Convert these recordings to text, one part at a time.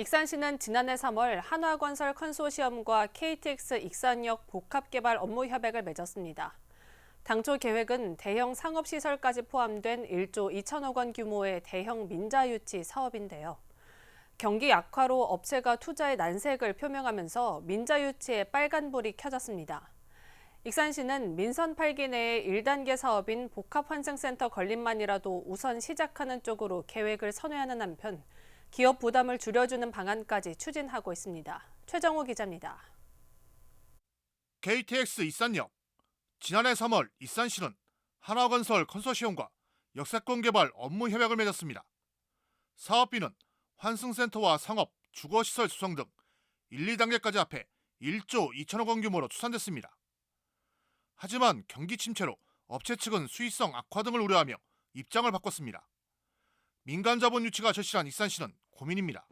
익산시는 지난해 3월 한화건설 컨소시엄과 KTX 익산역 복합개발 업무 협약을 맺었습니다. 당초 계획은 대형 상업시설까지 포함된 1조 2천억 원 규모의 대형 민자유치 사업인데요. 경기 악화로 업체가 투자의 난색을 표명하면서 민자유치에 빨간불이 켜졌습니다. 익산시는 민선 8기 내의 1단계 사업인 복합환승센터 건립만이라도 우선 시작하는 쪽으로 계획을 선회하는 한편 기업 부담을 줄여주는 방안까지 추진하고 있습니다. 최정호 기자입니다. KTX 익산역 지난해 3월 익산시는 한화건설 컨소시엄과 역세권 개발 업무 협약을 맺었습니다. 사업비는 환승센터와 상업, 주거시설 수성 등 1, 2단계까지 합해 1조 2천억 원 규모로 추산됐습니다. 하지만 경기 침체로 업체 측은 수익성 악화 등을 우려하며 입장을 바꿨습니다. 민간 자본 유치가 절실한 익산시는 고민입니다.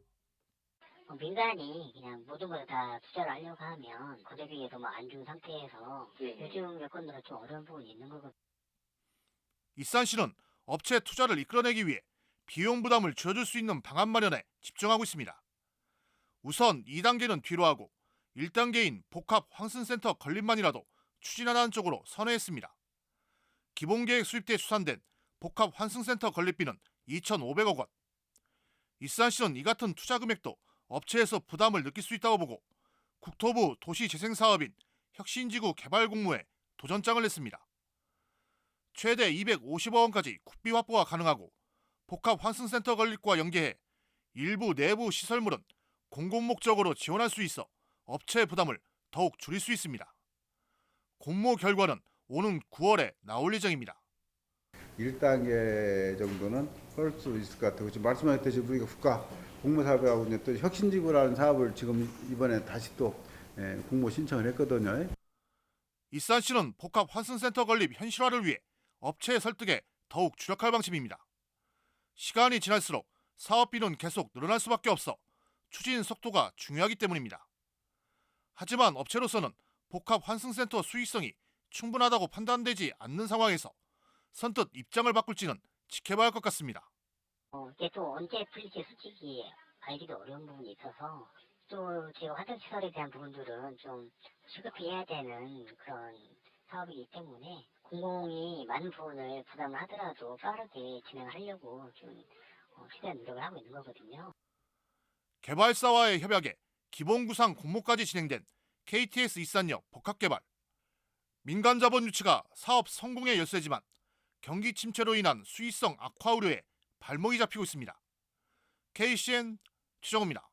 어, 민간이 그냥 모든 걸 다 투자를 하려고 하면 거대 비해도 뭐안 준 상태에서 요즘 여건으로 좀 어려운 부분이 있는 거거든요. 익산시는 업체 투자를 이끌어내기 위해 비용 부담을 줄여줄 수 있는 방안 마련에 집중하고 있습니다. 우선 2단계는 뒤로 하고 1단계인 복합 황승센터 건립만이라도 추진하는 쪽으로 선회했습니다. 기본계획 수립 때 수산된 복합 환승센터 건립비는 2,500억 원. 익산시는 이 같은 투자 금액도 업체에서 부담을 느낄 수 있다고 보고 국토부 도시재생사업인 혁신지구 개발 공모에 도전장을 냈습니다. 최대 250억 원까지 국비 확보가 가능하고 복합 환승센터 건립과 연계해 일부 내부 시설물은 공공 목적으로 지원할 수 있어 업체 부담을 더욱 줄일 수 있습니다. 공모 결과는 오는 9월에 나올 예정입니다. 1단계 정도는 할 수 있을 것 같아요. 지금 말씀하셨듯이 우리가 국가 공모 사업하고 이제 또 혁신지구라는 사업을 지금 이번에 다시 또 예, 공모 신청을 했거든요. 익산시는 복합 환승센터 건립 현실화를 위해 업체 설득에 더욱 주력할 방침입니다. 시간이 지날수록 사업비는 계속 늘어날 수밖에 없어 추진 속도가 중요하기 때문입니다. 하지만 업체로서는 복합 환승센터 수익성이 충분하다고 판단되지 않는 상황에서 선뜻 입장을 바꿀지는 지켜봐야 할 것 같습니다. 어, 이게 또 언제 풀릴지 솔직히 알기도 어려운 부분이 있어서 또 제가 화장시설에 대한 부분들은 좀 시급히 해야 되는 그런 사업이기 때문에 공공이 많은 부분을 부담을 하더라도 빠르게 진행을 하려고 좀 어, 최대한 노력을 하고 있는 거거든요. 개발사와의 협약에 기본 구상 공모까지 진행된 KTX 익산역 복합개발. 민간 자본 유치가 사업 성공의 열쇠지만 경기 침체로 인한 수익성 악화 우려에 발목이 잡히고 있습니다. KCN 최정호입니다.